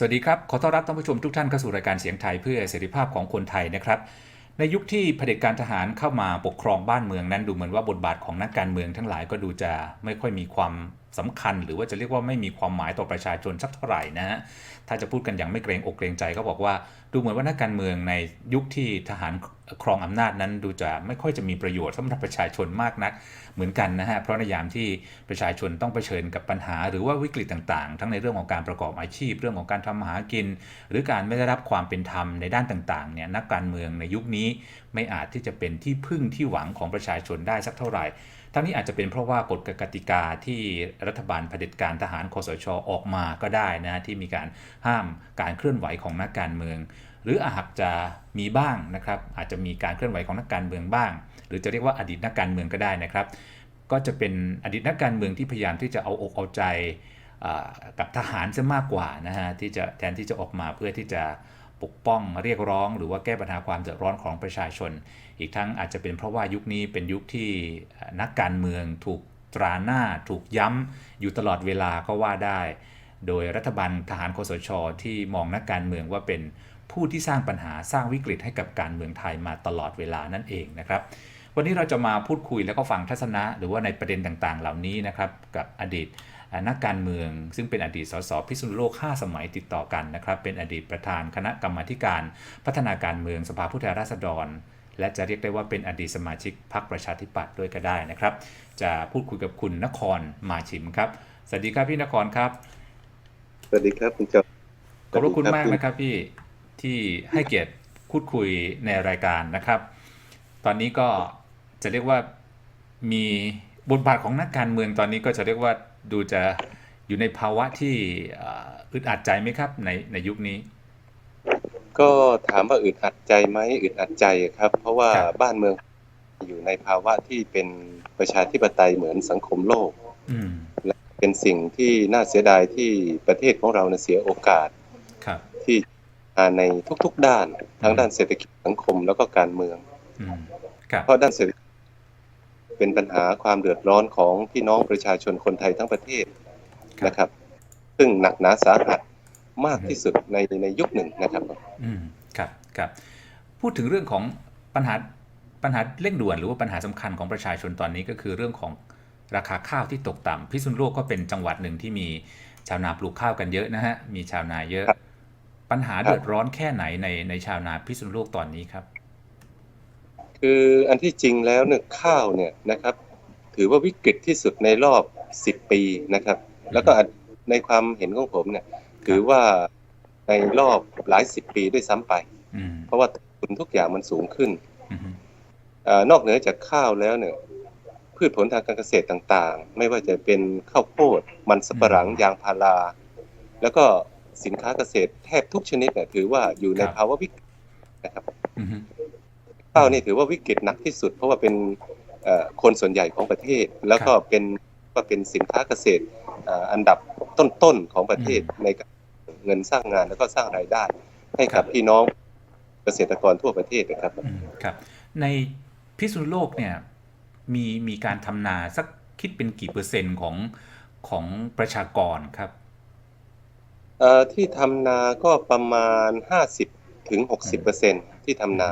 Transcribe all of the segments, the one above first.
สวัสดีครับ ขอต้อนรับท่านผู้ชมทุกท่านเข้าสู่รายการเสียงไทยเพื่อเสรีภาพของคนไทยนะครับ ในยุคที่เผด็จการทหารเข้ามาปกครองบ้านเมืองนั้นดูเหมือนว่าบทบาทของนักการเมืองทั้งหลายก็ดูจะไม่ค่อยมีความ สำคัญ หรือว่าจะเรียกว่าไม่มีความหมายต่อประชาชนสักเท่าไหร่นะฮะถ้าจะพูดกันอย่างไม่เกรงอกเกรงใจก็บอกว่า ดูเหมือนว่านักการเมืองในยุคที่ทหารครองอำนาจนั้น ดูจะไม่ค่อยจะมีประโยชน์สำหรับประชาชนมากนักเหมือนกันนะฮะเพราะในยามที่ประชาชนต้องเผชิญกับปัญหา หรือว่าวิกฤตต่างๆ ทั้งในเรื่องของการประกอบอาชีพ เรื่องของการทำมาหากิน หรือการไม่ได้รับความเป็นธรรมในด้านต่างๆเนี่ยนักการเมืองในยุคนี้ไม่อาจที่จะเป็นที่พึ่งที่หวังของประชาชนได้สักเท่าไหร่ ทั้งนี้อาจจะเป็นเพราะว่ากฎกติกาที่รัฐบาลเผด็จการทหารคอสชออกมาก็ได้นะที่มีการห้ามการเคลื่อนไหวของนักการเมือง หรืออาจจะมีบ้างนะครับอาจจะมีการเคลื่อนไหวของนักการเมืองบ้าง หรือจะเรียกว่าอดีตนักการเมืองก็ได้นะครับ ก็จะเป็นอดีตนักการเมืองที่พยายามที่จะเอาอกเอาใจกับทหารซะมากกว่านะฮะที่จะแทนที่จะออกมาเพื่อที่จะ ปกป้องเรียกร้อง หรือว่าแก้ปัญหาความเดือดร้อนของประชาชน อีกทั้งอาจจะเป็นเพราะว่ายุคนี้เป็นยุคที่นักการเมืองถูกตราหน้าถูกย้ำอยู่ตลอดเวลาก็ว่าได้ โดยรัฐบาลทหารคสช ที่มองนักการเมืองว่าเป็นผู้ที่สร้างปัญหาสร้างวิกฤตให้กับการเมืองไทยมาตลอดเวลานั่นเองนะครับ วันนี้เราจะมาพูดคุยแล้วก็ฟังทัศนะ หรือว่าในประเด็นต่างๆ เหล่านี้นะครับกับอดีต นักการเมือง ซึ่งเป็นอดีตสสพิษณุโลก 5 สมัยติดต่อกันนะครับ เป็นอดีตประธานคณะกรรมาการพัฒนาการเมืองสภาผู้แทนราษฎร และจะเรียกได้ว่าเป็นอดีตสมาชิกพรรคประชาธิปัตย์ด้วยก็ได้นะครับ จะพูดคุยกับคุณนครมาชิมครับ สวัสดีครับพี่นครครับ สวัสดีครับคุณจอขอบคุณมากนะครับพี่ที่ให้เกียรติพูดคุยในรายการนะครับ ตอนนี้ก็จะเรียกว่ามีบทบาทของนักการเมืองตอนนี้ก็จะเรียกว่า ดูจะอยู่ในภาวะที่อึดอัดใจไหมครับในในยุคนี้ ก็ถามว่าอึดอัดใจไหมอึดอัดใจครับ เพราะว่าบ้านเมืองอยู่ในภาวะที่เป็นประชาธิปไตยเหมือนสังคมโลกและเป็นสิ่งที่น่าเสียดายที่ประเทศของเราเสียโอกาสที่ในทุกๆด้านทั้งด้านเศรษฐกิจสังคมแล้วก็การเมืองเพราะด้านเศรษฐกิจ เป็นปัญหาความเดือดร้อนของพี่น้องประชาชนคนไทยทั้งประเทศนะครับ ซึ่งหนักหนาสาหัสมากที่สุดในในยุคหนึ่งนะครับ อืมครับครับพูดถึงเรื่องของปัญหาปัญหาเร่งด่วนหรือว่าปัญหาสำคัญของประชาชนตอนนี้ก็คือเรื่องของราคาข้าวที่ตกต่ำพิษณุโลกก็เป็นจังหวัดหนึ่งที่มีชาวนาปลูกข้าวกันเยอะนะฮะมีชาวนาเยอะ ปัญหาเดือดร้อนแค่ไหนในในชาวนาพิษณุโลกตอนนี้ครับ คืออันที่จริงแล้วเนี่ยข้าวเนี่ยนะครับ ถือว่าวิกฤตที่สุดในรอบสิบปีนะครับ แล้วก็ในความเห็นของผมเนี่ย ถือว่าในรอบหลายสิบปีด้วยซ้ำไป เพราะว่าทุนทุกอย่างมันสูงขึ้นอนอกเหนือจากข้าวแล้วเนี่ย พืชผลทางการเกษตรต่างๆ ไม่ว่าจะเป็นข้าวโพด มันสำปะหลังยางพารา แล้วก็สินค้าเกษตรแทบทุกชนิดเนี่ยถือว่าอยู่ในภาวะวิกฤตนะครับ ข้าวนี่ถือว่าวิกฤตหนักที่สุด เพราะว่าเป็นคนส่วนใหญ่ของประเทศ แล้วก็เป็นก็เป็นสินค้าเกษตรอันดับต้นๆของประเทศในการเงินสร้างงานแล้วก็สร้างรายได้ ให้กับพี่น้องเกษตรกรทั่วประเทศนะครับครับ ในพิษณุโลกเนี่ยมีมีการทำนาสักคิดเป็นกี่เปอร์เซ็นต์ของของประชากรครับที่ทำนาก็ประมาณห้าสิบถึงหกสิบเปอร์เซ็นที่ทำนา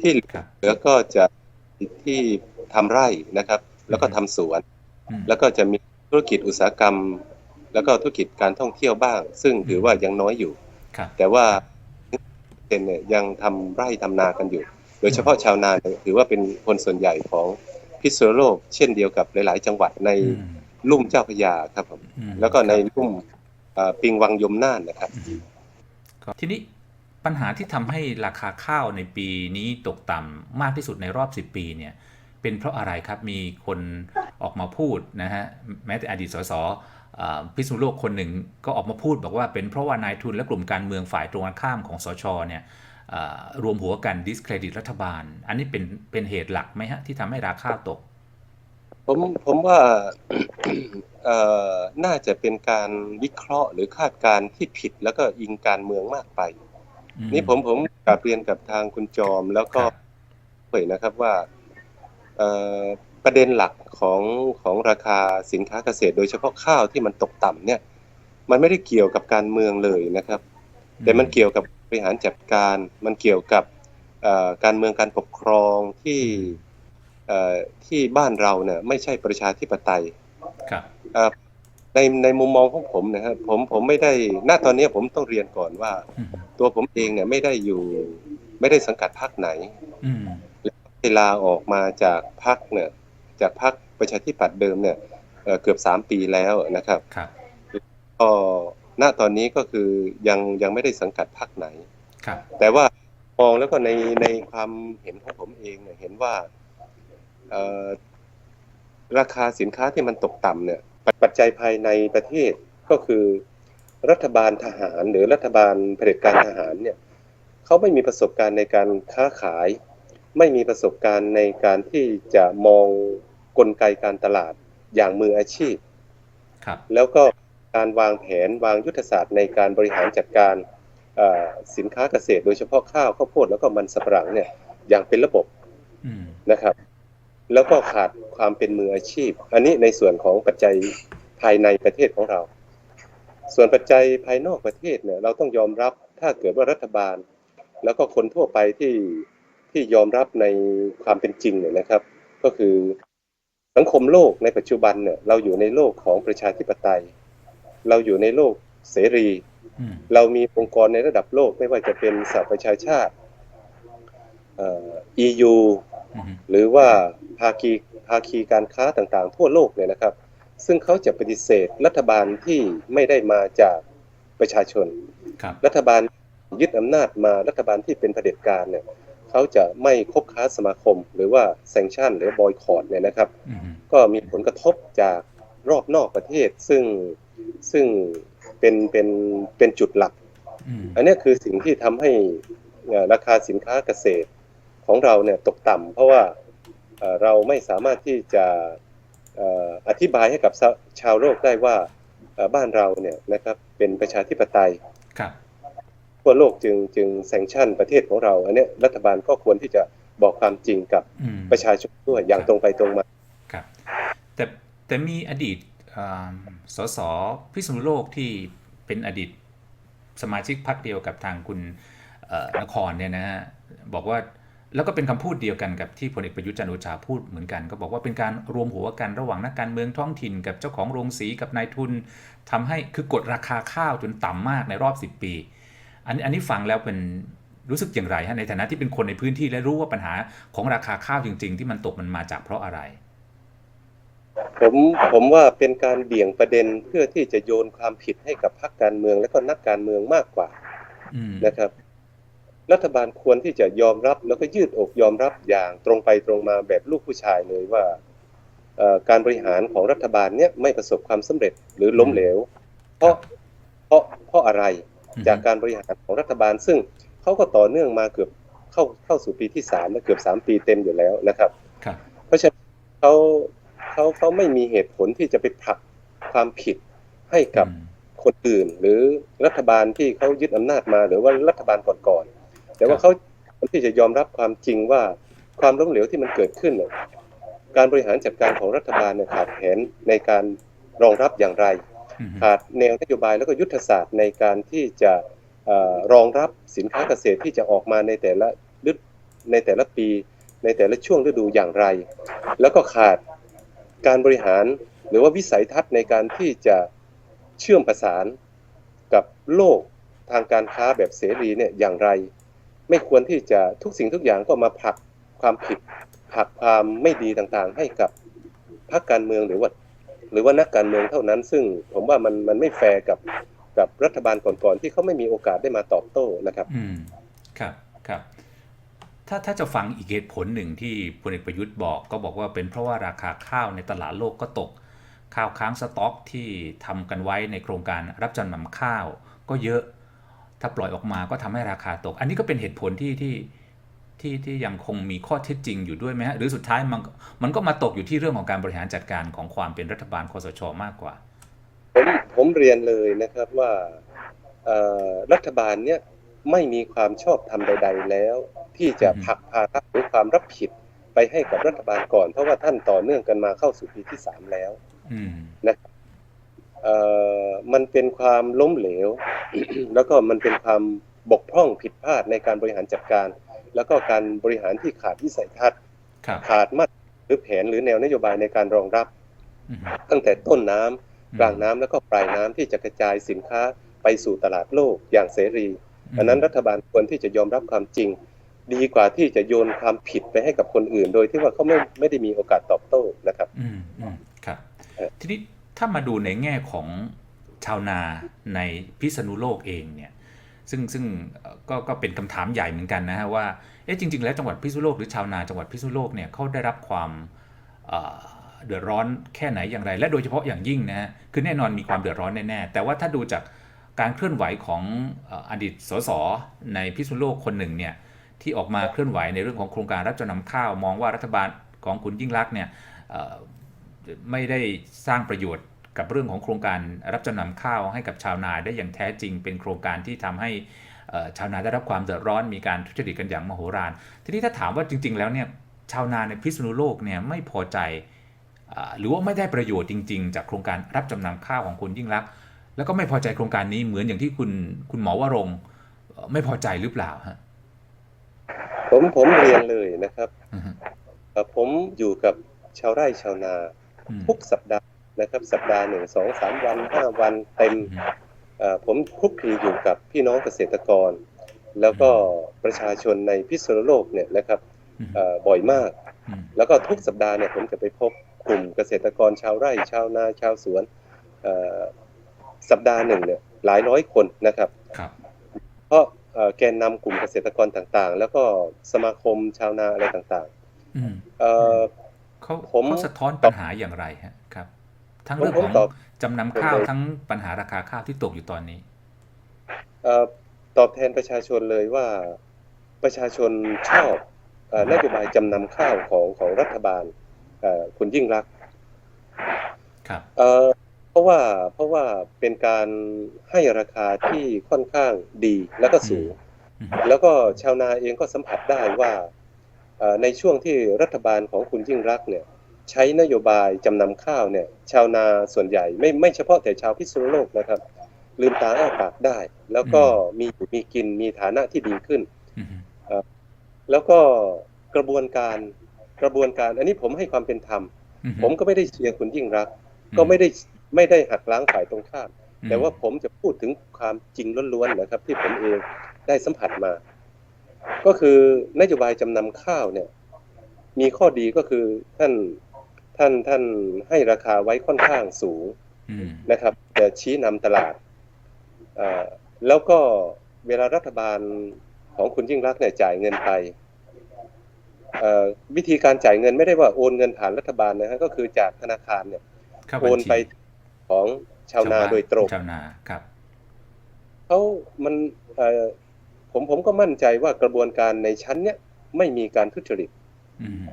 ที่เหลือก็จะที่ทำไร่นะครับ แล้วก็ทำสวน แล้วก็จะมีธุรกิจอุตสาหกรรม แล้วก็ธุรกิจการท่องเที่ยวบ้าง ซึ่งถือว่ายังน้อยอยู่ แต่ว่าเป็นเนี่ยยังทำไร่ทำนากันอยู่ โดยเฉพาะชาวนาถือว่าเป็นคนส่วนใหญ่ของพิษณุโลก เช่นเดียวกับหลาย ๆ จังหวัดในลุ่มเจ้าพยาครับผมแล้วก็ในลุ่มปิงวังยมน่านนะครับทีนี้ ปัญหาที่ทำให้ราคาข้าวในปีนี้ตกต่ำมากที่สุดในรอบ 10 ปีเนี่ยเป็นเพราะอะไรครับมีคนออกมาพูดนะฮะแม้แต่อดีตสสพิษณุโลกคนหนึ่งก็ออกมาพูดบอกว่าเป็นเพราะว่านายทุนและกลุ่มการเมืองฝ่ายตรงกันข้ามของสชเนี่ยรวมหัวกันดิสเครดิตรัฐบาล อันนี้เป็นเป็นเหตุหลักไหมฮะที่ทำให้ราคาตก ผมผมว่าน่าจะเป็นการวิเคราะห์หรือคาดการณ์ที่ผิดแล้วก็อิงการเมืองมากไป นี่ผมผมกลับเรียนกับทางคุณจอมแล้วก็เผยนะครับว่าเอ่อประเด็นหลักของของราคาสินค้าเกษตร โดยเฉพาะข้าวที่มันตกต่ำเนี่ย มันไม่ได้เกี่ยวกับการเมืองเลยนะครับ แต่มันเกี่ยวกับบริหารจัดการ มันเกี่ยวกับเอ่อการเมืองการปกครองที่เอ่อที่บ้านเราเนี่ยไม่ใช่ประชาธิปไตยครับเอ่อ ในในมุมมองของผมนะครับผมผมไม่ได้ณตอนนี้ผมต้องเรียนก่อนว่าอืมตัวผมเองเนี่ยไม่ได้อยู่ ไม่ได้สังกัดพรรคไหนอืมเวลาออกมาจากพรรคเนี่ย จากพรรคประชาธิปัตย์เดิมเนี่ยเอ่อเกือบสามปีแล้วนะครับครับก็ณตอนนี้ก็คือยังยังไม่ได้สังกัดพรรคไหนครับ แต่ว่ามองแล้วก็ในในความเห็นของผมเองเนี่ยเห็นว่าเอ่อราคาสินค้าที่มันตกต่ำเนี่ย ปัจปัจจัยภายในประเทศก็คือรัฐบาลทหารหรือรัฐบาลเผด็จการทหารเนี่ยเขาไม่มีประสบการณ์ในการค้าขาย ไม่มีประสบการณ์ในการที่จะมองกลไกการตลาดอย่างมืออาชีพครับแล้วก็การวางแผนวางยุทธศาสตร์ในการบริหารจัดการเอ่อสินค้าเกษตร โดยเฉพาะข้าวข้าวโพดแล้วก็มันสำปะหลังเนี่ยอย่างเป็นระบบอืมนะครับ แล้วก็ขาดความเป็นมืออาชีพ อันนี้ในส่วนของปัจจัยภายในประเทศของเรา ส่วนปัจจัยภายนอกประเทศเนี่ยเราต้องยอมรับถ้าเกิดว่ารัฐบาล แล้วก็คนทั่วไปที่ที่ยอมรับในความเป็นจริงเนี่ยนะครับ ก็คือสังคมโลกในปัจจุบันเนี่ยเราอยู่ในโลกของประชาธิปไตย เราอยู่ในโลกเสรีอืมเรามีองค์กรในระดับโลกไม่ว่าจะเป็นสหประชาชาติเอ่อ EU อืมหรือว่า ภาคีภาคีการค้าต่างๆ ทั่วโลกเนี่ยนะครับ ซึ่งเขาจะปฏิเสธรัฐบาลที่ไม่ได้มาจากประชาชนครับรัฐบาลยึดอำนาจมารัฐบาลที่เป็นเผด็จการเนี่ยเขาจะไม่คบค้าสมาคม หรือว่าแซงชั่น หรือบอยคอรดเนี่ยนะครับอืมก็มีผลกระทบจากรอบนอกประเทศซึ่งซึ่งเป็นเป็นเป็นจุดหลักอืมอันเนี้ยคือสิ่งที่ทำให้เอ่อราคาสินค้าเกษตรของเราเนี่ยตกต่ำเพราะว่า เอ่อเราไม่สามารถที่จะเอ่ออธิบายให้กับชาชาวโลกได้ว่าเอ่อบ้านเราเนี่ยนะครับเป็นประชาธิปไตยครับทั่วโลกจึงจึงแซงชั่นประเทศของเรา อันเนี้ยรัฐบาลก็ควรที่จะบอกความจริงกับอืมประชาชนด้วยอย่างตรงไปตรงมาครับแต่แต่มีอดีตอ่าสสพิษณุโลกที่เป็นอดีตสมาชิกพรรคเดียวกับทางคุณเอ่อนครเนี่ยนะฮะบอกว่า แล้วก็เป็นคำพูดเดียวกันกับที่พลเอกประยุทธ์จันทร์โอชาพูดเหมือนกัน ก็บอกว่าเป็นการรวมหัวกันระหว่างนักการเมืองท้องถิ่น กับเจ้าของโรงสีกับนายทุนทำให้คือกดราคาข้าวจนต่ำมากในรอบ 10 ปี อันอันนี้ฟังแล้วเป็นรู้สึกอย่างไรฮะในฐานะที่เป็นคนในพื้นที่และรู้ว่าปัญหาของราคาข้าวจริง ๆ ที่มันตกมันมาจากเพราะอะไร ผมผมว่าเป็นการเบี่ยงประเด็นเพื่อที่จะโยนความผิดให้กับพรรคการเมืองและก็นักการเมืองมากกว่าอืมนะครับ รัฐบาลควรที่จะยอมรับแล้วก็ยืดอกยอมรับอย่างตรงไปตรงมาแบบลูกผู้ชายเลยว่าเอ่อการบริหารของรัฐบาลเนี้ยไม่ประสบความสำเร็จหรือล้มเหลว เพราะเพราะเพราะอะไรจากการบริหารของรัฐบาล ซึ่งเขาก็ต่อเนื่องมาเกือบเข้าเข้าสู่ปีที่สามและเกือบสามปีเต็มอยู่แล้วนะครับครับเพราะฉะนั้นเขาเขาเขาไม่มีเหตุผลที่จะไปผลักความผิดให้กับอืมคนอื่น หรือรัฐบาลที่เขายึดอำนาจมา หรือว่ารัฐบาลก่อนๆ แต่ว่าครับเขาควรที่จะยอมรับความจริงว่าความล้มเหลวที่มันเกิดขึ้นเนี่ยการบริหารจัดการของรัฐบาลเนี่ยขาดแผนในการรองรับอย่างไรอืมขาดแนวนโยบายแล้วก็ยุทธศาสตร์ในการที่จะเอ่อรองรับสินค้าเกษตรที่จะออกมาในแต่ละฤดูในแต่ละปี ในแต่ละช่วงฤดูอย่างไร แล้วก็ขาดการบริหารหรือว่าวิสัยทัศน์ในการที่จะเชื่อมประสานกับโลกทางการค้าแบบเสรีเนี่ยอย่างไร ไม่ควรที่จะทุกสิ่งทุกอย่างก็มาผลักความผิดผลักความไม่ดีต่างๆ ให้กับพรรคการเมืองหรือว่า หรือว่านักการเมืองเท่านั้น ซึ่งผมว่ามันมันไม่แฟร์กับกับรัฐบาลก่อนๆที่เขาไม่มีโอกาสได้มาตอบโต้นะครับ อืมครับครับ ถ้าถ้าจะฟังอีกเหตุผลหนึ่งที่พลเอกประยุทธ์บอก ก็บอกว่าเป็นเพราะว่าราคาข้าวในตลาดโลกก็ตก ข้าวค้างสต็อกที่ทำกันไว้ในโครงการรับจำนำข้าวก็เยอะ ถ้าปล่อยออกมาก็ทำให้ราคาตก อันนี้ก็เป็นเหตุผลที่ที่ที่ที่ยังคงมีข้อเท็จจริงอยู่ด้วยไหมฮะหรือสุดท้ายมันมันก็มาตกอยู่ที่เรื่องของการบริหารจัดการของความเป็นรัฐบาลคอสชมากกว่าผมผมเรียนเลยนะครับว่าเอ่อรัฐบาลเนี่ยไม่มีความชอบธรรมใด ๆ แล้ว ที่จะอืมผลักภาระหรือความรับผิดไปให้กับรัฐบาลก่อน เพราะว่าท่านต่อเนื่องกันมาเข้าสู่ปีที่สามแล้วอืมนะครับเอ่อ มันเป็นความล้มเหลว แล้วก็มันเป็นความบกพร่องผิดพลาดในการบริหารจัดการ แล้วก็การบริหารที่ขาดวิสัยทัศน์ครับขาดมาตรหรือแผนหรือแนวนโยบายในการรองรับอืมตั้งแต่ต้นน้ำกลางน้ำแล้วก็ปลายน้ำที่จะกระจายสินค้าไปสู่ตลาดโลกอย่างเสรีอืมดังนั้นรัฐบาลควรที่จะยอมรับความจริง ดีกว่าที่จะโยนความผิดไปให้กับคนอื่น โดยที่ว่าเขาไม่ไม่ได้มีโอกาสตอบโต้นะครับ อืมอืมครับเอ่อทีนี้ ถ้ามาดูในแง่ของชาวนาในพิษณุโลกเองเนี่ยซึ่งซึ่งก็ก็เป็นคำถามใหญ่เหมือนกันนะฮะว่าเอ๊ะจริง ๆ แล้วจังหวัดพิษณุโลกหรือชาวนาจังหวัดพิษณุโลกเนี่ยเขาได้รับความเอ่อเดือดร้อนแค่ไหนอย่างไร และโดยเฉพาะอย่างยิ่งนะฮะคือแน่นอนมีความเดือดร้อนแน่ๆแต่ว่าถ้าดูจากการเคลื่อนไหวของอดีตสสในพิษณุโลกคนหนึ่งเนี่ยที่ออกมาเคลื่อนไหวในเรื่องของโครงการรับจำนำข้าว มองว่ารัฐบาลของคุณยิ่งรักเนี่ย ไม่ได้สร้างประโยชน์กับเรื่องของโครงการรับจำนำข้าวให้กับชาวนาได้อย่างแท้จริง เป็นโครงการที่ทำให้เอ่อชาวนาได้รับความเดือดร้อนมีการทุจริตกันอย่างมโหฬารทีนี้ถ้าถามว่าจริง ๆ แล้วเนี่ยชาวนาในพิษณุโลกเนี่ยไม่พอใจอ่าหรือว่าไม่ได้ประโยชน์จริง ๆ จากโครงการรับจำนำข้าวของคุณยิ่งรักษณ์แล้วก็ไม่พอใจโครงการนี้เหมือนอย่างที่คุณคุณหมอวรงค์เอ่อไม่พอใจหรือเปล่าฮะผมผมเรียนเลยนะครับอือฮึเอ่อผมอยู่กับชาวไร่ชาวนาอืม ทุกสัปดาห์นะครับสัปดาห์หนึ่งสองสามวันห้าวันเต็มอืมเอ่อผมคลุกคลีอยู่กับพี่น้องเกษตรกร แล้วก็ประชาชนในพิษณุโลกเนี่ยนะครับอืมเอ่อบ่อยมากอืมแล้วก็ทุกสัปดาห์เนี่ยผมจะไปพบกลุ่มเกษตรกรชาวไร่ ชาวนาชาวสวนเอ่อสัปดาห์หนึ่งเนี่ยหลายร้อยคนนะครับครับเพราะเอ่อแกนนำกลุ่มเกษตรกรต่างๆ แล้วก็สมาคมชาวนาอะไรต่างอืมๆ เอ่อเขาผมเขาสะท้อนปัญหาอย่างไรฮะครับ ทั้งเรื่องผมของตอบจำนำข้าวผมเลยทั้งปัญหาราคาข้าวที่ตกอยู่ตอนนี้เอ่อตอบแทนประชาชนเลยว่าประชาชนชอบเอ่อนโยบายจำนำข้าวของของรัฐบาลเอ่อคุณยิ่งรักษณ์ครับเอ่อเพราะว่าเพราะว่าเป็นการให้ราคาที่ค่อนข้างดีแล้วก็สูงอืมแล้วก็ชาวนาเองก็สัมผัสได้ว่าเอ่อ ในช่วงที่รัฐบาลของคุณยิ่งรักษณ์เนี่ยใช้นโยบายจำนำข้าวเนี่ยชาวนาส่วนใหญ่ไม่ไม่เฉพาะแต่ชาวพิษณุโลกนะครับ ลืมตาอ้าปากได้ แล้วก็มีอยู่มีกินมีฐานะที่ดีขึ้นอืมแล้วก็กระบวนการกระบวนการอันนี้ผมให้ความเป็นธรรมอืผมก็ไม่ได้เชียร์คุณยิ่งรักษณ์อืก็ไม่ได้ไม่ได้หักล้างฝ่ายตรงข้ามอืมแต่ว่าผมจะพูดถึงความจริงล้วนๆนะครับ ที่ผมเองได้สัมผัสมา ก็คือนโยบายจำนำข้าวเนี่ย มีข้อดีก็คือท่านท่านท่านให้ราคาไว้ค่อนข้างสูงอืมนะครับจะชี้นำตลาดอ่าแล้วก็เวลารัฐบาลของคุณยิ่งรักษณ์เนี่ยจ่ายเงินไปเอ่อวิธีการจ่ายเงินไม่ได้ว่าโอนเงินผ่านรัฐบาลนะฮะก็คือจากธนาคารเนี่ยเข้าโอบัญนชีไปของชาวนาบ้โดยตรงชาวนาครับเขามันเอ่อ ผมผมก็มั่นใจว่ากระบวนการในชั้นเนี้ยไม่มีการทุจริตอืม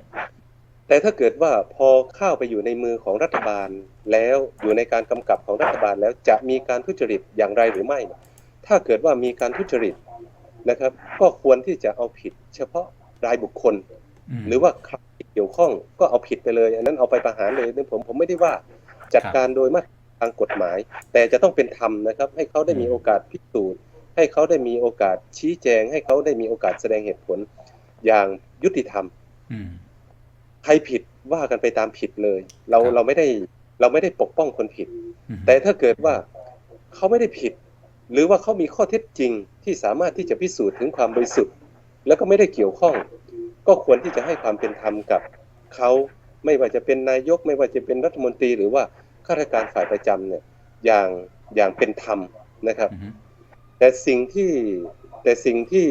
แต่ถ้าเกิดว่าพอเข้าไปอยู่ในมือของรัฐบาลแล้วอยู่ในการกำกับของรัฐบาลแล้วจะมีการทุจริตอย่างไรหรือไม่ ถ้าเกิดว่ามีการทุจริตนะครับ ก็ควรที่จะเอาผิด เฉพาะรายบุคคลมหรือว่าใครที่เกี่ยวข้องก็เอาผิดไปเลย อันนั้นเอาไปประหารเลยนั่นผมผมไม่ได้ว่าจัดการโดยมาตรทางกฎหมาย แต่จะต้องเป็นธรรมนะครับ ให้เขาได้มีโอกาสพิสูจน์ ให้เขาได้มีโอกาสชี้แจง ให้เขาได้มีโอกาสแสดงเหตุผลอย่างยุติธรรมอืมใครผิดว่ากันไปตามผิดเลย เราครับเราไม่ได้เราไม่ได้ปกป้องคนผิดอืมแต่ถ้าเกิดว่าเขาไม่ได้ผิด หรือว่าเขามีข้อเท็จจริงที่สามารถที่จะพิสูจน์ถึงความบริสุทธิ์ แล้วก็ไม่ได้เกี่ยวข้อง ก็ควรที่จะให้ความเป็นธรรมกับเขาไม่ว่าจะเป็นนายก ไม่ว่าจะเป็นรัฐมนตรี หรือว่าข้าราชการฝ่ายประจำเนี่ยอย่างอย่างเป็นธรรมนะครับอืม แต่สิ่งที่แต่สิ่งที่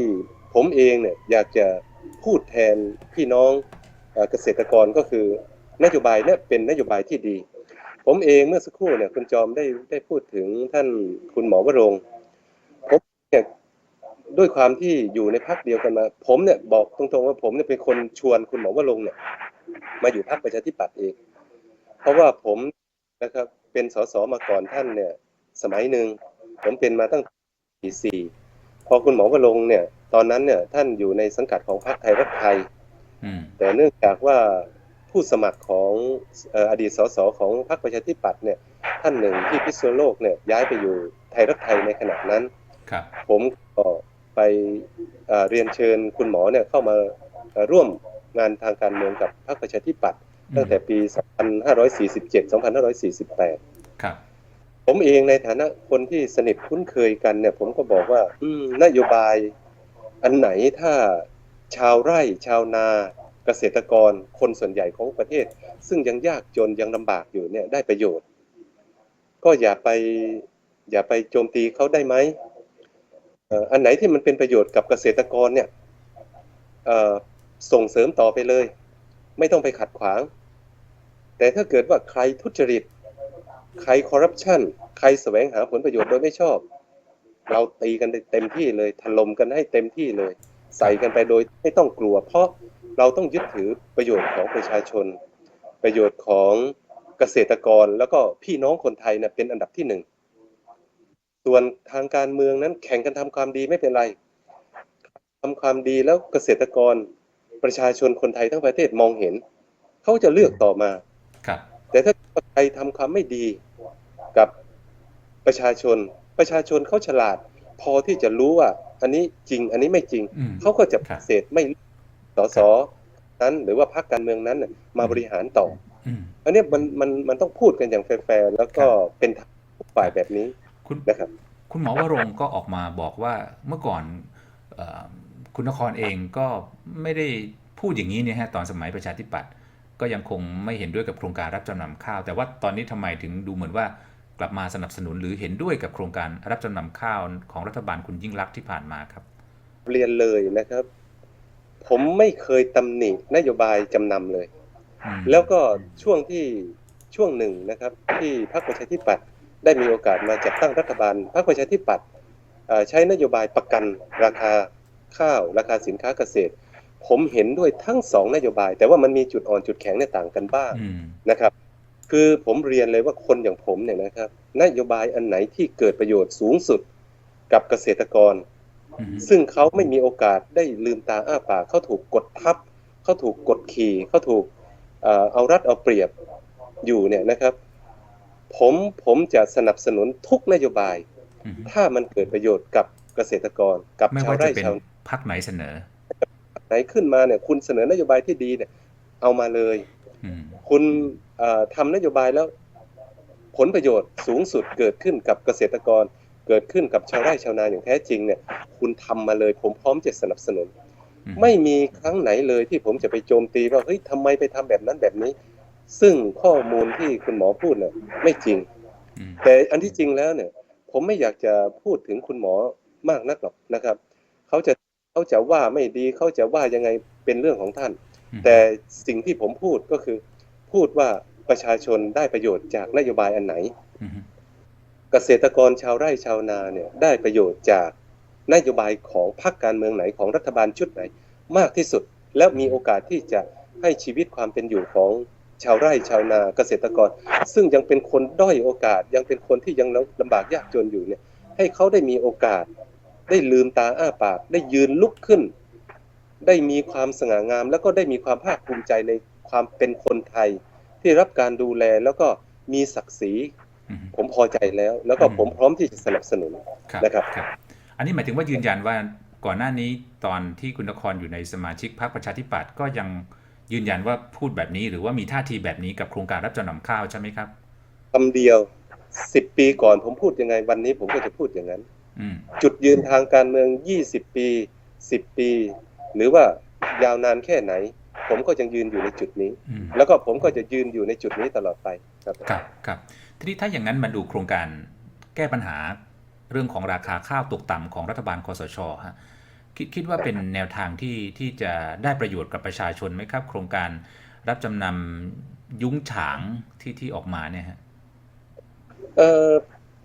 ผมเองเนี่ยอยากจะพูดแทนพี่น้องเกษตรกรก็คือนโยบายเนี่ยเป็นนโยบายที่ดี ผมเองเมื่อสักครู่เนี่ยคุณจอมได้ได้พูดถึงท่านคุณหมอวรงผมเนี่ยด้วยความที่อยู่ในพักเดียวกันมา ผมเนี่ยบอกตรงๆว่าผมเนี่ยเป็นคนชวนคุณหมอวรงเนี่ยมาอยู่พักประชาธิปัตย์เอง เพราะว่าผมนะครับเป็นสสมาก่อนท่านเนี่ยสมัยหนึ่งผมเป็นมาตั้ง สี่พอคุณหมอวรงค์เนี่ย ตอนนั้นเนี่ยท่านอยู่ในสังกัดของพรรคไทยรักไทยอืมแต่เนื่องจากว่าผู้สมัครของเอ่ออดีตสสของพรรคประชาธิปัตย์เนี่ย ท่านหนึ่งที่พิษณุโลกเนี่ยย้ายไปอยู่ไทยรักไทยในขณะนั้นครับผมก็ไปเอ่อเรียนเชิญคุณหมอเนี่ยเข้ามาเอ่อร่วมงานทางการเมืองกับพรรคประชาธิปัตย์ตั้งแต่ปี 2547 2548 ครับ ผมเองในฐานะคนที่สนิทคุ้นเคยกันเนี่ย ผมก็บอกว่า อืนโยบายอันไหนถ้าชาวไร่ชาวนาเกษตรกรคนส่วนใหญ่ของประเทศ ซึ่งยังยากจนยังลำบากอยู่เนี่ยได้ประโยชน์ ก็อย่าไปอย่าไปโจมตีเขาได้ไหมอันไหนที่มันเป็นประโยชน์กับเกษตรกรเนี่ยส่งเสริมต่อไปเลย ไม่ต้องไปขัดขวาง แต่ถ้าเกิดว่าใครทุจริต ใครคอร์รัปชันใครแสวงหาผลประโยชน์โดยไม่ชอบ เราตีกันเต็มที่เลยถล่มกันให้เต็มที่เลย ใส่กันไปโดยไม่ต้องกลัว เพราะเราต้องยึดถือประโยชน์ของประชาชน ประโยชน์ของเกษตรกรแล้วก็พี่น้องคนไทยเนี่ยเป็นอันดับที่หนึ่งส่วนทางการเมืองนั้นแข่งกันทำความดีไม่เป็นไรทำความดีแล้วเกษตรกรประชาชนคนไทยทั้งประเทศมองเห็น เขาจะเลือกต่อมาครับ รทำความไม่ดีกับประชาชน ประชาชนเขาฉลาด พอที่จะรู้ว่า อันนี้จริง อันนี้ไม่จริงอืมเขาก็จะคปรับฏิเสธไม่สอสอนั้น หรือว่าพรรคการเมืองนั้นน่ะมาบริหารต่ออืมอันเนี้ยมันมันมันต้องพูดกันอย่างแฟร์ๆแล้วก็ครับเป็นทางฝ่ายแบบนี้คุณนะครับคุณหมอวรงค์ก็ออกมาบอกว่าเมื่อก่อนเออคุณนครเองก็ไม่ได้พูดอย่างนี้เนี่ยฮะตอนสมัยประชาธิปัตย์ ก็ยังคงไม่เห็นด้วยกับโครงการรับจำนำข้าว แต่ว่าตอนนี้ทำไมถึงดูเหมือนว่ากลับมาสนับสนุนหรือเห็นด้วยกับโครงการรับจำนำข้าวของรัฐบาลคุณยิ่งรักษณ์ที่ผ่านมาครับ เรียนเลยนะครับ ผมไม่เคยตำหนินโยบายจำนำเลยอืมแล้วก็ช่วงที่ช่วงหนึ่งนะครับ ที่พรรคประชาธิปัตย์ได้มีโอกาสมาจัดตั้งรัฐบาลพรรคประชาธิปัตย์เอ่อใช้นโยบายประกันราคาข้าว ราคาสินค้าเกษตร ผมเห็นด้วยทั้งสองนโยบาย แต่ว่ามันมีจุดอ่อนจุดแข็งเนี่ยต่างกันบ้างอืมนะครับ คือผมเรียนเลยว่าคนอย่างผมเนี่ยนะครับ นโยบายอันไหนที่เกิดประโยชน์สูงสุดกับเกษตรกรอืมซึ่งเขาไม่มีโอกาสได้ลืมตาอ้าปากเขาถูกกดทับเขาถูกกดขี่เขาถูกเอ่อเอารัดเอาเปรียบอยู่เนี่ยนะครับ ผมผมจะสนับสนุนทุกนโยบายอืมถ้ามันเกิดประโยชน์กับเกษตรกรกับไม่ชาวว่าจะไร่เป็นชาวพักไหนเสนอ ไหนขึ้นมาเนี่ย คุณเสนอนโยบายที่ดีเนี่ย เอามาเลยอืมคุณเอ่อทำนโยบายแล้ว ผลประโยชน์สูงสุดเกิดขึ้นกับเกษตรกร เกิดขึ้นกับชาวไร่ชาวนาอย่างแท้จริงเนี่ย คุณทำมาเลย ผมพร้อมจะสนับสนุนอืไม่มีครั้งไหนเลยที่ผมจะไปโจมตีว่าเฮ้ยทำไมไปทำแบบนั้นแบบนี้ ซึ่งข้อมูลที่คุณหมอพูดเนี่ยไม่จริงอืมแต่อันที่จริงแล้วเนี่ย ผมไม่อยากจะพูดถึงคุณหมอมากนักหรอกนะครับ เขาจะ เขาจะว่าไม่ดีเขาจะว่ายังไงเป็นเรื่องของท่านอืมแต่สิ่งที่ผมพูดก็คือ พูดว่าประชาชนได้ประโยชน์จากนโยบายอันไหนอืมเกษตรกรชาวไร่ชาวนาเนี่ยได้ประโยชน์จากนโยบายของพรรคการเมืองไหนของรัฐบาลชุดไหน มากที่สุด แล้วมีโอกาสที่จะให้ชีวิตความเป็นอยู่ของชาวไร่ชาวนาเกษตรกร ซึ่งยังเป็นคนด้อยโอกาสยังเป็นคนที่ยังลำบากยากจนอยู่เนี่ยให้เขาได้มีโอกาส ได้ลืมตาอ้าปาก ได้ยืนลุกขึ้น ได้มีความสง่างาม แล้วก็ได้มีความภาคภูมิใจในความเป็นคนไทย ที่รับการดูแลแล้วก็มีศักดิ์ศรีอืมผมพอใจแล้ว แล้วก็อืมผมพร้อมที่จะสนับสนุนครับนะครับครับอันนี้หมายถึงว่ายืนยันว่าก่อนหน้านี้ตอนที่คุณนครอยู่ในสมาชิกพรรคประชาธิปัตย์ก็ยังยืนยันว่าพูดแบบนี้หรือว่ามีท่าทีแบบนี้กับโครงการรับจำนำข้าวใช่ไหมครับคำเดียวสิบปีก่อนผมพูดยังไงวันนี้ผมก็จะพูดอย่างนั้นอืม จุดยืนทางการเมือง 20 ปี 10 ปี หรือว่ายาวนานแค่ไหน ผมก็ยังยืนอยู่ในจุดนี้อืมแล้วก็ผมก็จะยืนอยู่ในจุดนี้ตลอดไปครับครับครับทีนี้ถ้าอย่างนั้นมาดูโครงการแก้ปัญหาเรื่องของราคาข้าวตกต่ำของรัฐบาลคอสชฮะคิดคิดว่าเป็นแนวทางที่ที่จะได้ประโยชน์กับประชาชนไหมครับ โครงการรับจำนำยุ้งฉางที่ที่ออกมาเนี่ยฮะเออ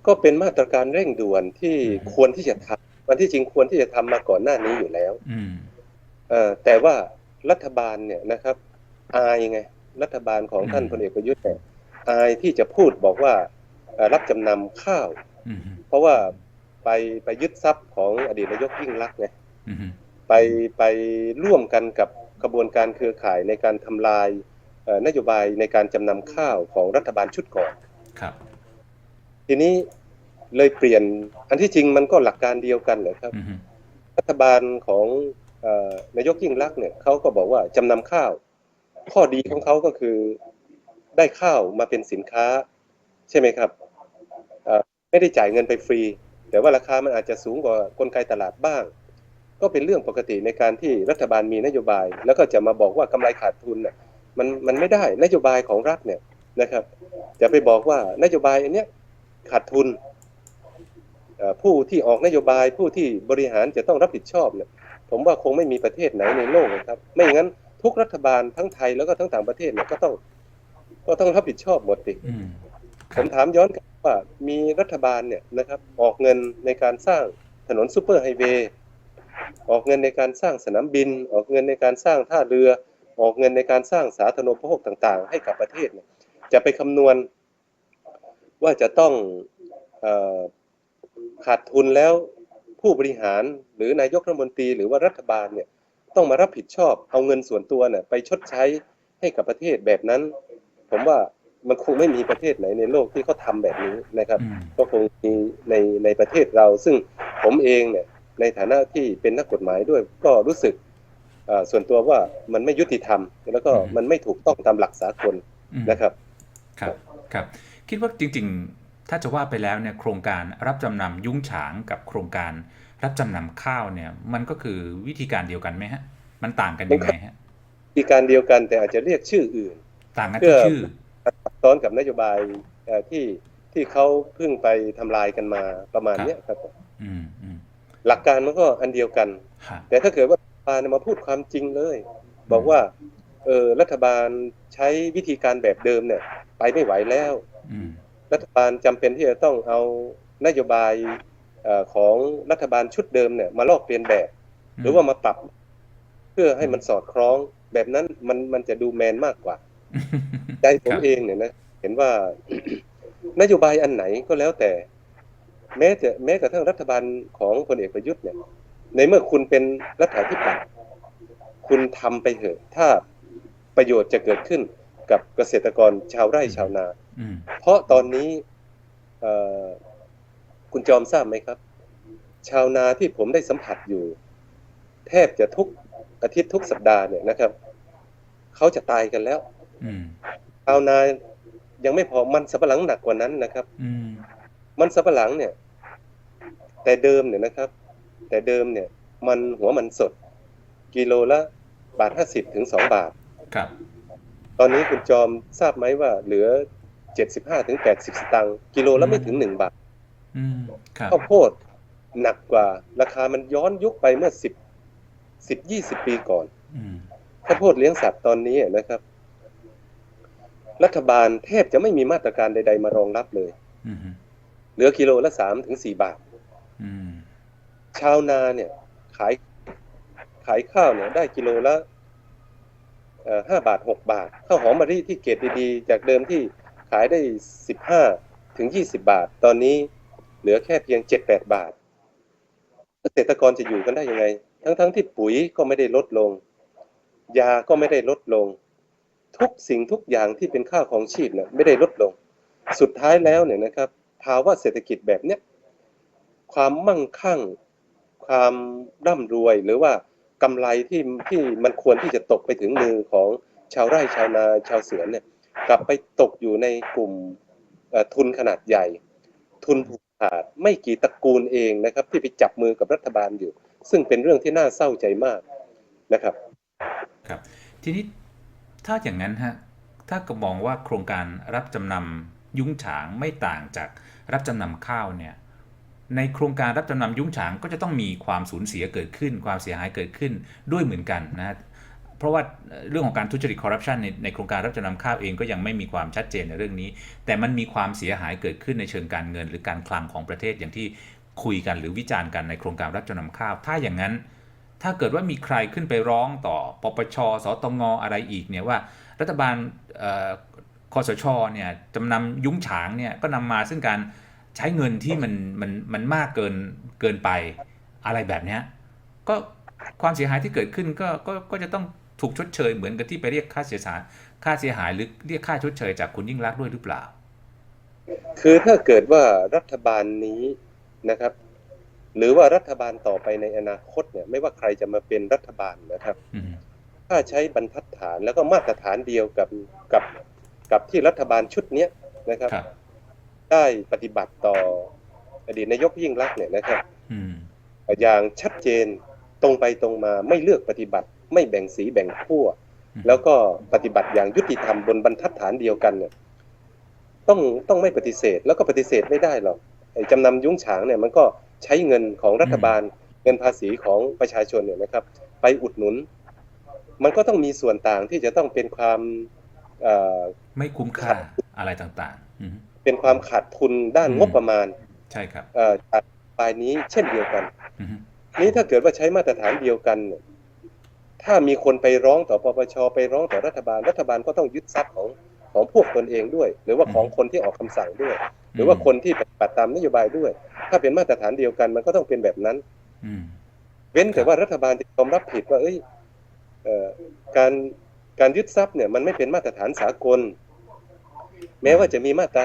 ก็เป็นมาตรการเร่งด่วนที่อืมควรที่จะทำวันที่จริงควรที่จะทำมาก่อนหน้านี้อยู่แล้วอืมเออแต่ว่ารัฐบาลเนี่ยนะครับอายไงรัฐบาลของท่านอืมพลเอกประยุทธ์เนี่ยอายที่จะพูดบอกว่าเอ่อรับจำนำข้าวอืมเพราะว่าไปไปยึดทรัพย์ของอดีตนายกยิ่งลักษณ์ไงอืมไปไปร่วมกันกับกระบวนการเครือข่ายในการทำลายเอ่อนโยบายในการจำนำข้าวของรัฐบาลชุดก่อนครับ ทีนี้เลยเปลี่ยนอันที่จริงมันก็หลักการเดียวกันเลยครับอืมฮึรัฐบาลของเออนายกยิ่งรักษณ์เนี่ยเขาก็บอกว่าจำนำข้าว ข้อดีของเขาก็คือได้ข้าวมาเป็นสินค้า ใช่ไหมครับเอ่อไม่ได้จ่ายเงินไปฟรี แต่ว่าราคามันอาจจะสูงกว่ากลไกตลาดบ้าง ก็เป็นเรื่องปกติในการที่รัฐบาลมีนโยบาย แล้วก็จะมาบอกว่ากำไรขาดทุนน่ะมันมันไม่ได้นโยบายของรัฐเนี่ยนะครับ จะไปบอกว่านโยบายอันเนี้ย ขาดทุนเอ่อผู้ที่ออกนโยบายผู้ที่บริหารจะต้องรับผิดชอบเนี่ยผมว่าคงไม่มีประเทศไหนในโลกนะครับ ไม่อย่างนั้นทุกรัฐบาลทั้งไทยแล้วก็ทั้งต่างประเทศเนี่ยก็ต้องก็ต้องรับผิดชอบหมดติอืมคผรับมถามย้อนกลับว่ามีรัฐบาลเนี่ยนะครับ ออกเงินในการสร้างถนนซูเปอร์ไฮเวย์ออกเงินในการสร้างสนามบิน ออกเงินในการสร้างท่าเรือ ออกเงินในการสร้างสาธารณูปโภคต่าง ๆ ให้กับประเทศเนี่ยจะไปคำนวณ ว่าจะต้องเออขาดทุนแล้วผู้บริหารหรือนายกรัฐมนตรีหรือว่ารัฐบาลเนี่ยต้องมารับผิดชอบเอาเงินส่วนตัวเนี่ยไปชดใช้ให้กับประเทศแบบนั้น ผมว่ามันคงไม่มีประเทศไหนในโลกที่เขาทำแบบนี้นะครับอืมก็คงมีในในประเทศเรา ซึ่งผมเองเนี่ยในฐานะที่เป็นนักกฎหมายด้วยก็รู้สึกเอ่อส่วนตัวว่ามันไม่ยุติธรรม แล้วก็มันไม่ถูกต้องตามหลักสากลอืมนะครับ ครับครับ คิดว่าจริง ๆ ถ้าจะว่าไปแล้วเนี่ยโครงการรับจำนำยุ้งฉางกับโครงการรับจำนำข้าวเนี่ย มันก็คือวิธีการเดียวกันไหมฮะ มันต่างกันยังไงฮะวิธีการเดียวกันแต่อาจจะเรียกชื่ออื่น ต่างกันเพื่ที่อชื่อซับซ้อนกับนโยบายเอ่อที่ที่เขาเพิ่งไปทำลายกันมาประมาณเนี้ยครับอืมอืมหลักการมันก็อันเดียวกันฮะแต่ถ้าเกิดว่ารัฐบาลมาพูดความจริงเลย บอกว่าเออรัฐบาลใช้วิธีการแบบเดิมเนี่ย ไปไม่ไหวแล้วอืม รัฐบาลจำเป็นที่จะต้องเอานโยบายเออของรัฐบาลชุดเดิมเนี่ยมาลอกเลียนแบบ หรือว่ามาปรับ เพื่อให้มันสอดคล้องแบบนั้นมันมันจะดูแมนมากกว่า ใจผคมรับเองเนี่ยนะเห็นว่านโยบายอันไหนก็แล้วแต่ แม้จะแม้กระทั่งรัฐบาลของพลเอกประยุทธ์เนี่ย ในเมื่อคุณเป็นรัฐาธิปัตย์คุณทำไปเถอะ ถ้าประโยชน์จะเกิดขึ้น กับเกษตรกรชาวไร่ชาวนาอืมเพราะตอนนี้เอ่อคุณจอมทราบไหมครับ ชาวนาที่ผมได้สัมผัสอยู่ แทบจะทุกอาทิตย์ทุกสัปดาห์เนี่ยนะครับเขาจะตายกันแล้วอืมชาวนายังไม่พอมันสับปะหลังหนักกว่านั้นนะครับอืมมันสับปะหลังเนี่ย แต่เดิมเนี่ยนะครับ แต่เดิมเนี่ย มันหัวมันสด กิโลละบาทห้าสิบถึงสองบาทครับ ตอนนี้คุณจอมทราบไหมว่าเหลือเจ็ดสิบห้าถึงแปดสิบสตางค์กิโลละไม่ถึงหนึ่งบาทอืมครับข้าวโพดหนักกว่า ราคามันย้อนยุคไปเมื่อสิบสิบยี่สิบปีก่อนอืมข้าวโพดเลี้ยงสัตว์ตอนนี้นะครับ รัฐบาลแทบจะไม่มีมาตรการใด ๆ มารองรับเลยอืมเหลือกิโลละสามถึงสี่บาทอืมชาวนาเนี่ย ขายขายข้าวเนี่ย ได้กิโลละ ห้าบาทหกบาทข้าวหอมมะลิที่เกรดดีๆ จากเดิมที่ขายได้สิบห้าถึงยี่สิบาท ตอนนี้เหลือแค่เพียงเจ็ดแปดบาท เกษตรกรจะอยู่กันได้ยังไง ทั้งๆที่ปุ๋ยก็ไม่ได้ลดลง ยาก็ไม่ได้ลดลง ทุกสิ่งทุกอย่างที่เป็นค่าของชีพเนี่ยไม่ได้ลดลง สุดท้ายแล้วเนี่ยนะครับภาวะเศรษฐกิจแบบเนี้ยความมั่งคั่ง ความร่ำรวยหรือว่า กำไรที่ที่มันควรที่จะตกไปถึงมือของชาวไร่ชาวนาชาวสวนเนี่ยกลับไปตกอยู่ในกลุ่มทุนขนาดใหญ่ ทุนผูกขาดไม่กี่ตระกูลเองนะครับ ที่ไปจับมือกับรัฐบาลอยู่ ซึ่งเป็นเรื่องที่น่าเศร้าใจมากนะครับครับ ทีนี้ถ้าอย่างนั้นฮะถ้าก็มองว่าโครงการรับจำนำยุ้งฉางไม่ต่างจากรับจำนำข้าวเนี่ย ในโครงการรับจำนำยุ้งฉางก็จะต้องมีความสูญเสียเกิดขึ้น ความเสียหายเกิดขึ้นด้วยเหมือนกันนะเพราะว่าเรื่องของการทุจริตคอร์รัปชันในในโครงการรับจำนำข้าวเองก็ยังไม่มีความชัดเจนในเรื่องนี้ แต่มันมีความเสียหายเกิดขึ้นในเชิงการเงิน หรือการคลังของประเทศอย่างที่คุยกันหรือวิจารณ์กันในโครงการรับจำนำข้าว ถ้าอย่างนั้น ถ้าเกิดว่ามีใครขึ้นไปร้องต่อปปชสตงอะไรอีกเนี่ยว่า รัฐบาลคอสชเนี่ยจำนำยุ้งฉางเนี่ยก็นำมาซึ่งการ ใช้เงินที่มันมันมันมากเกินเกินไปอะไรแบบเนี้ยก็ความเสียหายที่เกิดขึ้นก็ก็ก็จะต้องถูกชดเชยเหมือนกับที่ไปเรียกค่าเสียหายค่าเสียหายหรือเรียกค่าชดเชยจากคุณยิ่งรักษณ์ด้วยหรือเปล่า คือถ้าเกิดว่ารัฐบาลนี้นะครับ หรือว่ารัฐบาลต่อไปในอนาคตเนี่ยไม่ว่าใครจะมาเป็นรัฐบาลนะครับอืมถ้าใช้บรรทัดฐานแล้วก็มาตรฐานเดียวกับกับกับที่รัฐบาลชุดเนี้ยนะครับครับ ได้ปฏิบัติต่ออดีตนายกยิ่งรักษณ์เนี่ยนะครับอืมอย่างชัดเจนตรงไปตรงมาไม่เลือกปฏิบัติ ไม่แบ่งสีแบ่งขั้วอืมแล้วก็ปฏิบัติอย่างยุติธรรมบนบรรทัดฐานเดียวกันเนี่ยต้องต้องไม่ปฏิเสธแล้วก็ปฏิเสธไม่ได้หรอกไอ้จำนำยุ้งฉางเนี่ยมันก็ใช้เงินของรัฐบาลเงินภาษีของประชาชนเนี่ยนะครับ ไปอุดหนุน มันก็ต้องมีส่วนต่างที่จะต้องเป็นความเอ่อไม่คุ้มค่าอะไรต่างๆอืม เป็นความขาดทุนด้านอืมงบประมาณใช่ครับเอ่อจากปลายนี้เช่นเดียวกันอืมนี้ถ้าเกิดว่าใช้มาตรฐานเดียวกันเนี่ยถ้ามีคนไปร้องต่อปปชไปร้องต่อรัฐบาลรัฐบาลก็ต้องยึดทรัพย์ของของพวกตนเองด้วย หรือว่าของคนที่ออกคำสั่งด้วย หรือว่าคนที่ปฏิบัติตามนโยบายด้วย ถ้าเป็นมาตรฐานเดียวกันมันก็ต้องเป็นแบบนั้นอืมเว้นแต่ว่ารัฐบาลจะยอมรับผิดว่า เอ้ยเอ่อการการยึดทรัพย์เนี่ย มันไม่เป็นมาตรฐานสากล แม้ว่าจะมีมาตรา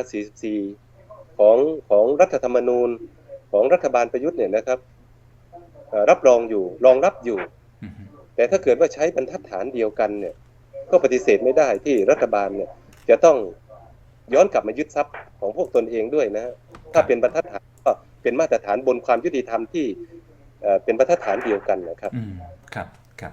44 ของของรัฐธรรมนูญของรัฐบาลประยุทธ์เนี่ยนะครับเอ่อรับรองอยู่รองรับอยู่อืมแต่ถ้าเกิดว่าใช้บรรทัดฐานเดียวกันเนี่ย ก็ปฏิเสธไม่ได้ที่รัฐบาลเนี่ยจะต้องย้อนกลับมายึดทรัพย์ของพวกตนเองด้วยนะฮะถ้าเป็นบรรทัดฐานก็เป็นมาตรฐานบนความยุติธรรมที่เอ่อเป็นบรรทัดฐานเดียวกันนะครับอืมครับครับ